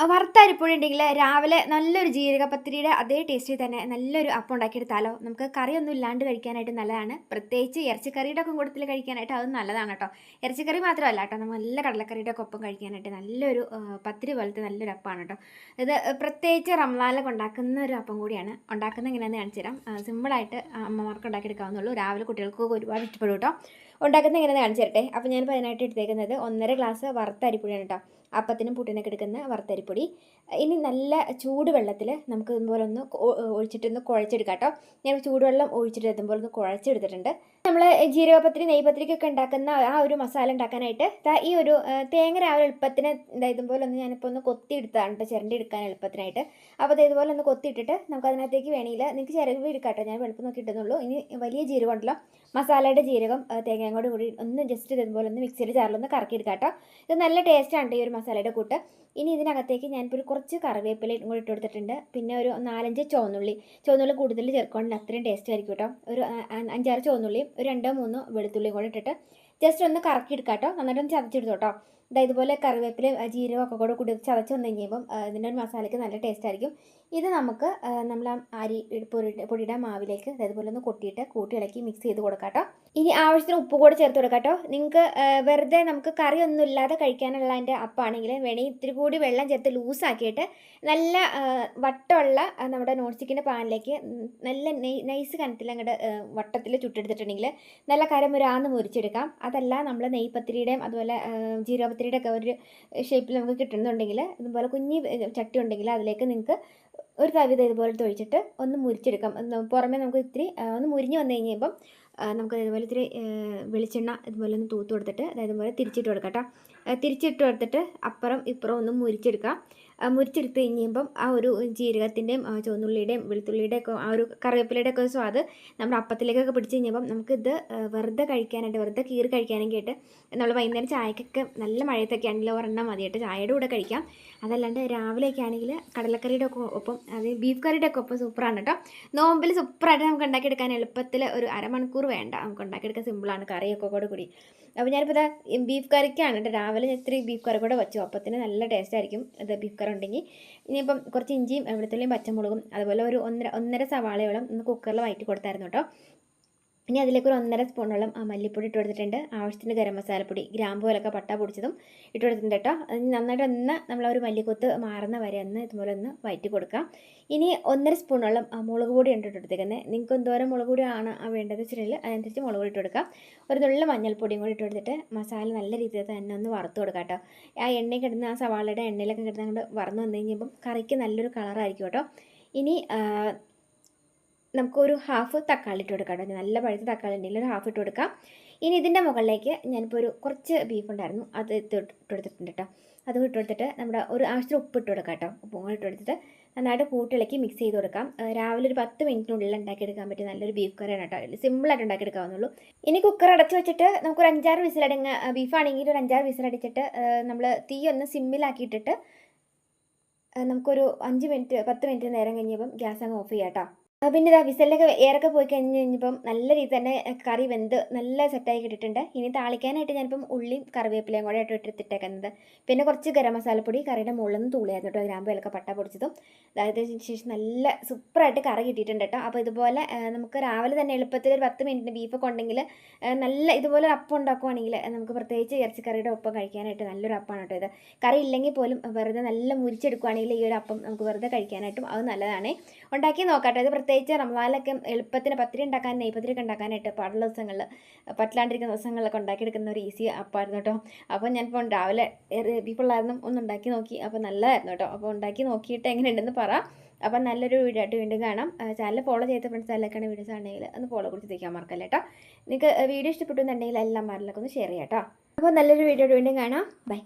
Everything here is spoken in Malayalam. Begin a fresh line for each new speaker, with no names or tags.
വറുത്ത അരിപ്പൊടി രാവിലെ നല്ലൊരു ജീരകപ്പത്തിരിയുടെ അതേ ടേസ്റ്റിൽ തന്നെ നല്ലൊരു അപ്പം ഉണ്ടാക്കിയെടുത്താലോ? നമുക്ക് കറിയൊന്നും ഇല്ലാണ്ട് കഴിക്കാനായിട്ട് നല്ലതാണ്. പ്രത്യേകിച്ച് ഇറച്ചിക്കറിയുടെ ഒക്കെ കൂട്ടത്തിൽ കഴിക്കാനായിട്ട് അത് നല്ലതാണ് കേട്ടോ. ഇറച്ചിക്കറി മാത്രമല്ല കേട്ടോ. നമ്മൾ നല്ല കടലക്കറിയുടെ ഒക്കെ ഒപ്പം കഴിക്കാനായിട്ട് നല്ലൊരു പത്തിരി പോലത്തെ നല്ലൊരു അപ്പമാണ് കേട്ടോ. ഇത് പ്രത്യേകിച്ച് റംലാലൊക്കെ ഉണ്ടാക്കുന്ന ഒരു അപ്പം കൂടിയാണ്. ഉണ്ടാക്കുന്നത് എങ്ങനെയാണെന്ന് കാണിച്ചു തരാം സിമ്പിളായിട്ട് അമ്മമാർക്ക് ഉണ്ടാക്കിയെടുക്കാവുന്നുള്ളൂ രാവിലെ കുട്ടികൾക്കൊക്കെ ഒരുപാട് ഇഷ്ടപ്പെടും കേട്ടോ. ഉണ്ടാക്കുന്നത് എങ്ങനെയാണ് കാണിച്ചു തരട്ടെ. അപ്പോൾ ഞാൻ അതിനായിട്ട് എടുത്തേക്കുന്നത് ഒന്നര ഗ്ലാസ് വറുത്തരിപ്പൊടിയാണ് കേട്ടോ അപ്പത്തിനും പുട്ടിനൊക്കെ എടുക്കുന്ന വറുത്തരിപ്പൊടി. ഇനി നല്ല ചൂടുവെള്ളത്തിൽ നമുക്ക് ഇതുപോലെ ഒന്ന് ഒഴിച്ചിട്ടൊന്ന് കുഴച്ചെടുക്കാം കേട്ടോ ഞാൻ ചൂടുവെള്ളം ഒഴിച്ചിട്ട് ഇതുപോലെ ഒന്ന് കുഴച്ചെടുത്തിട്ടുണ്ട്. നമ്മൾ ജീരകപത്രി നെയ്പത്രിക്കൊക്കെ ഉണ്ടാക്കുന്ന ആ ഒരു മസാല ഉണ്ടാക്കാനായിട്ട് ഈ ഒരു തേങ്ങ രാവിലെ എളുപ്പത്തിന് ഇതുപോലെ ഒന്ന് ഞാനിപ്പോൾ ഒന്ന് കൊത്തി എടുത്തതാണ് കേട്ടോ ചിരണ്ടി എടുക്കാൻ എളുപ്പത്തിനായിട്ട്. അപ്പോൾ അത് ഇതുപോലെ ഒന്ന് കൊത്തിയിട്ടിട്ട് നമുക്ക് അതിനകത്തേക്ക് വേണമെങ്കിൽ നിങ്ങൾക്ക് ചിരവ് എടുക്കാം കേട്ടോ ഞാൻ വെളുപ്പം നോക്കി ഇട്ടുന്നുള്ളൂ ഇനി വലിയ ജീരകം ഉണ്ടല്ലോ മസാലയുടെ ജീരകം ആ, തേങ്ങയും കൂടെ കൂടി ഒന്ന് ജസ്റ്റ് ഇതുപോലെ ഒന്ന് മിക്സിയിൽ ജാറിലൊന്ന് കറക്കി എടുക്കാം കേട്ടോ. ഇത് നല്ല ടേസ്റ്റാണ് ഈ ഒരു മസാലയുടെ കൂട്ട്. ഇനി ഇതിനകത്തേക്ക് ഞാനിപ്പോൾ ഒരു കുറച്ച് കറിവേപ്പില കൂടി ഇട്ട് കൊടുത്തിട്ടുണ്ട്. പിന്നെ ഒരു നാലഞ്ച് ചുവന്നുള്ളി. ചുവന്നുള്ളി കൂടുതൽ ചേർക്കുകയാണെങ്കിൽ അത്രയും ടേസ്റ്റ് ആയിരിക്കും കേട്ടോ ഒരു അഞ്ചാറ് ചുവന്നുള്ളിയും ഒരു രണ്ടോ മൂന്നോ വെളുത്തുള്ളിയും കൂടി ഇട്ടിട്ട് ജസ്റ്റ് ഒന്ന് കറക്കി എടുക്കാം കേട്ടോ നന്നായിട്ടൊന്ന് ചതച്ചെടുത്തു കേട്ടോ ഇതാ ഇതുപോലെ കറിവേപ്പിലയും ജീരകം ഒക്കെ കൂടെ കൂടി ചതച്ച് വന്നു കഴിയുമ്പം ഇതിന്റെ ഒരു മസാലയ്ക്ക് നല്ല ടേസ്റ്റ് ആയിരിക്കും. ഇത് നമുക്ക് നമ്മൾ അരി പൊടി പൊടിയുടെ മാവിലേക്ക് ഇതുപോലെ ഒന്ന് കൊട്ടിയിട്ട് കൂട്ടി ഇളക്കി മിക്സ് ചെയ്ത് കൊടുക്കാട്ടോ ഇനി ആവശ്യത്തിന് ഉപ്പ് കൂടെ ചേർത്ത് കൊടുക്കാട്ടോ നിങ്ങൾക്ക് വെറുതെ നമുക്ക് കറി ഒന്നും ഇല്ലാതെ കഴിക്കാനുള്ള അതിന്റെ അപ്പാണെങ്കിൽ വേണമെങ്കിൽ ഇത്തിരി കൂടി വെള്ളം ചേർത്ത് ലൂസാക്കിയിട്ട് നല്ല ആ, വട്ടമുള്ള നമ്മുടെ നോൺ സ്റ്റിക്കിന്റെ പാനിലേക്ക് നല്ല നൈസ് കനത്തിൽ അങ്ങോട്ട് വട്ടത്തിൽ ചുട്ടെടുത്തിട്ടുണ്ടെങ്കിൽ നല്ല കരമുരാന്ന് മുരിച്ചെടുക്കാം. അതല്ല നമ്മൾ നെയ്പത്തിരിയുടെയും അതുപോലെ ആ, ജീരകപത്തിരിയുടെ ഒക്കെ ഒരു ഷേപ്പിൽ നമുക്ക് കിട്ടുന്നുണ്ടെങ്കിൽ ഇതുപോലെ കുഞ്ഞി ചട്ടി ഉണ്ടെങ്കിൽ അതിലേക്ക് നിങ്ങൾക്ക് ഒരു കവിത ഇതുപോലെ ഒഴിച്ചിട്ട് ഒന്ന് മുരിച്ചെടുക്കാം. പുറമേ നമുക്ക് ഇത്തിരി ഒന്ന് മുരിഞ്ഞ് വന്നു കഴിഞ്ഞപ്പം നമുക്ക് ഇതുപോലെ ഇത്തിരി വെളിച്ചെണ്ണ ഇതുപോലെ ഒന്ന് തൂത്ത് കൊടുത്തിട്ട് അതായത് ഇതുപോലെ തിരിച്ചിട്ട് കൊടുക്കാം കേട്ടോ. തിരിച്ചിട്ട് കൊടുത്തിട്ട് അപ്പുറം ഇപ്പുറം ഒന്ന് മുരിച്ചെടുക്കാം മുരിച്ചെടുത്ത് കഴിയുമ്പം ആ ഒരു ജീരകത്തിന്റെയും ചുവന്നുള്ളിയുടെയും വെളുത്തുള്ളിയുടെ ഒക്കെ ആ ഒരു കറിവേപ്പിലയുടെ ഒക്കെ സ്വാദ് നമ്മുടെ അപ്പത്തിലേക്കൊക്കെ പിടിച്ച് കഴിഞ്ഞപ്പം നമുക്കിത് വെറുതെ കഴിക്കാനായിട്ട് വെറുതെ കീറി കഴിക്കാനൊക്കെ ആയിട്ട് നമ്മൾ വൈകുന്നേരം ചായക്കൊക്കെ നല്ല മഴയത്തൊക്കെ ആണെങ്കിൽ ഒരെണ്ണം മതിയായിട്ട് ചായയുടെ കൂടെ കഴിക്കാം. അതല്ലാണ്ട് രാവിലെയൊക്കെ ആണെങ്കിൽ കടലക്കറിയുടെ ഒക്കെ ഒപ്പം അത് ബീഫ് കറിയുടെ ഒക്കെ ഒപ്പം സൂപ്പറാണ് കേട്ടോ. നോമ്പിൽ സൂപ്പറായിട്ട് നമുക്ക് ഉണ്ടാക്കിയെടുക്കാൻ എളുപ്പത്തിൽ ഒരു അരമണിക്കൂർ വേണ്ട. നമുക്ക് ഉണ്ടാക്കിയെടുക്കാൻ സിമ്പിളാണ് കറിയൊക്കെ കൂടെ കൂടി. അപ്പോൾ ഞാനിപ്പോൾ ഇതാ ബീഫ് കറിക്കാണ് കേട്ടോ. രാവിലെ ഞാൻ ഇത്തിരി ബീഫ് കറി കൂടെ വെച്ചു. അപ്പത്തിന് നല്ല ടേസ്റ്റ് ആയിരിക്കും ഇത് ബീഫ് കറി ഉണ്ടെങ്കിൽ. ഇനിയിപ്പം കുറച്ച് ഇഞ്ചിയും വെളുത്തുള്ളിയും പച്ചമുളകും അതുപോലെ ഒരു ഒന്നര ഒന്നര സവാളയോളം ഒന്ന് കുക്കറിൽ വയറ്റി കൊടുത്തായിരുന്നു കേട്ടോ. ഇനി അതിലേക്ക് ഒരു ഒന്നര സ്പൂണോളം മല്ലിപ്പൊടി ഇട്ട് കൊടുത്തിട്ടുണ്ട്. ആവശ്യത്തിന് ഗരം മസാലപ്പൊടി ഗ്രാമ്പു പോലൊക്കെ പട്ട പൊടിച്ചതും ഇട്ട് കൊടുത്തിട്ടുണ്ട് കേട്ടോ. അത് നന്നായിട്ട് ഒന്ന് നമ്മൾ ആ ഒരു മല്ലിക്കൊത്ത് മാറുന്ന വരെ ഒന്ന് ഇതുപോലെ ഒന്ന് വയറ്റി കൊടുക്കാം. ഇനി ഒന്നര സ്പൂണോളം മുളക് പൊടി ഉണ്ട് ഇട്ട് കൊടുത്തേക്കുന്നത് നിങ്ങൾക്ക് എന്തോരം മുളക് പൊടി ആണ് ആ വേണ്ടത് വെച്ചിട്ടുണ്ടെങ്കിൽ അതനുസരിച്ച് മുളക് പൊടി ഇട്ട് കൊടുക്കാം. ഒരു നുള്ള മഞ്ഞൾപ്പൊടിയും കൂടി ഇട്ട് കൊടുത്തിട്ട് മസാല നല്ല രീതിയിൽ തന്നെ ഒന്ന് വറുത്ത് കൊടുക്കാം കേട്ടോ. ആ എണ്ണയിൽ കിടന്ന് ആ സവാളയുടെ എണ്ണയിലൊക്കെ കിടന്നുകൊണ്ട് വറന്ന് വന്നു കഴിഞ്ഞപ്പം കറിക്ക് നല്ലൊരു കളറായിരിക്കും കേട്ടോ. ഇനി നമുക്കൊരു ഹാഫ് തക്കാളി ഇട്ട് കൊടുക്കാം നല്ല പഴുത്ത തക്കാളി ഉണ്ടെങ്കിൽ ഒരു ഹാഫ് ഇട്ട് കൊടുക്കാം. ഇനി ഇതിന്റെ മുകളിലേക്ക് ഞാനിപ്പോൾ ഒരു കുറച്ച് ബീഫ് ഉണ്ടായിരുന്നു. അത് ഇട്ട് കൊടുത്തിട്ടുണ്ട് കേട്ടോ. അത് ഇട്ട് കൊടുത്തിട്ട് നമ്മുടെ ഒരു ആവശ്യത്തിന് ഉപ്പ് ഇട്ട് കൊടുക്കാം കേട്ടോ. ഉപ്പും കൂടി ഇട്ട് കൊടുത്തിട്ട് നന്നായിട്ട് കൂട്ടിളക്കി മിക്സ് ചെയ്ത് കൊടുക്കാം. രാവിലെ ഒരു പത്ത് മിനിറ്റിനുള്ളിൽ ഉണ്ടാക്കിയെടുക്കാൻ പറ്റിയ നല്ലൊരു ബീഫ് കറിയാണ് കേട്ടോ. സിമ്പിളായിട്ട് ഉണ്ടാക്കിയെടുക്കാവുന്നുള്ളൂ ഇനി കുക്കർ അടച്ച് വെച്ചിട്ട് നമുക്കൊരു അഞ്ചാറ് വിസിലടങ്ങ ബീഫാണെങ്കിൽ ഒരു അഞ്ചാറ് വിസിലടിച്ചിട്ട് നമ്മൾ തീ ഒന്ന് സിമ്മിലാക്കിയിട്ടിട്ട് നമുക്കൊരു അഞ്ച് മിനിറ്റ് പത്ത് മിനിറ്റ് നേരം കഴിഞ്ഞപ്പം ഗ്യാസ് അങ്ങ് ഓഫ് ചെയ്യാം കേട്ടോ. പിന്നെ ഇതാ വിസലിലൊക്കെ ഏറൊക്കെ പോയി കഴിഞ്ഞ് കഴിഞ്ഞപ്പം നല്ല രീതി തന്നെ കറി വെന്ത് നല്ല സെറ്റായി കിട്ടിയിട്ടുണ്ട്. ഇനി താളിക്കാനായിട്ട് ഞാനിപ്പം ഉള്ളിയും കറിവേപ്പിലയും കൂടെ ആയിട്ട് ഇട്ടിട്ടേക്കുന്നത്. പിന്നെ കുറച്ച് ഗരം മസാലപ്പൊടി കറിയുടെ മുകളിൽ നിന്ന് തൂളിയായിരുന്നു കേട്ടോ ഗ്രാമ്പ് വിലക്ക പട്ട പൊടിച്ചതും. അതായത് ശേഷം നല്ല സൂപ്പറായിട്ട് കറി കിട്ടിയിട്ടുണ്ട് കേട്ടോ. അപ്പോൾ ഇതുപോലെ നമുക്ക് രാവിലെ തന്നെ എളുപ്പത്തിൽ ഒരു പത്ത് മിനിറ്റിന് ബീഫൊക്കെ ഉണ്ടെങ്കിൽ നല്ല ഇതുപോലെ ഒരു അപ്പം ഉണ്ടാക്കുവാണെങ്കിൽ നമുക്ക് പ്രത്യേകിച്ച് ഇറച്ചിക്കറിയുടെ ഒപ്പം കഴിക്കാനായിട്ട് നല്ലൊരു അപ്പമാണ് കേട്ടോ ഇത്. കറി ഇല്ലെങ്കിൽ പോലും വെറുതെ നല്ല മുരിച്ചെടുക്കുവാണെങ്കിൽ ഈ ഒരു അപ്പം നമുക്ക് വെറുതെ കഴിക്കാനായിട്ടും അത് നല്ലതാണ്. ഉണ്ടാക്കി നോക്കാം കേട്ടോ. ഇത് പ്രത്യേകിച്ച് റംസാനിലൊക്കെ എളുപ്പത്തിന് പത്തിരി ഉണ്ടാക്കാൻ നെയ്പത്തിരിയൊക്കെ ഉണ്ടാക്കാനായിട്ട് പാടുള്ള ദിവസങ്ങളിൽ പറ്റില്ലാണ്ടിരിക്കുന്ന ദിവസങ്ങളിലൊക്കെ ഉണ്ടാക്കിയെടുക്കുന്ന ഒരു ഈസി അപ്പായിരുന്നു കേട്ടോ. അപ്പോൾ ഞാനിപ്പോൾ രാവിലെ ബീഫുള്ളായിരുന്നു ഒന്ന് ഉണ്ടാക്കി നോക്കി. അപ്പോൾ നല്ലതായിരുന്നു കേട്ടോ. അപ്പോൾ ഉണ്ടാക്കി നോക്കിയിട്ട് എങ്ങനെയുണ്ടെന്ന് പറ. അപ്പം നല്ലൊരു വീഡിയോ ആയിട്ട് വീണ്ടും കാണാം. ചാനൽ ഫോളോ ചെയ്ത ഫ്രണ്ട്സ് അതിലേക്കാണ് വീഡിയോസ് ആണെങ്കിൽ ഒന്ന് ഫോളോ കൊടുത്ത് തയ്ക്കാൻ മറക്കല്ലേ കേട്ടോ. നിങ്ങൾക്ക് വീഡിയോ ഇഷ്ടപ്പെട്ടു എന്നുണ്ടെങ്കിൽ എല്ലാം മാറിലൊക്കെ ഒന്ന് ഷെയർ ചെയ്യാം കേട്ടോ. അപ്പോൾ നല്ലൊരു വീഡിയോ ആയിട്ട് വീണ്ടും കാണാം. ബൈ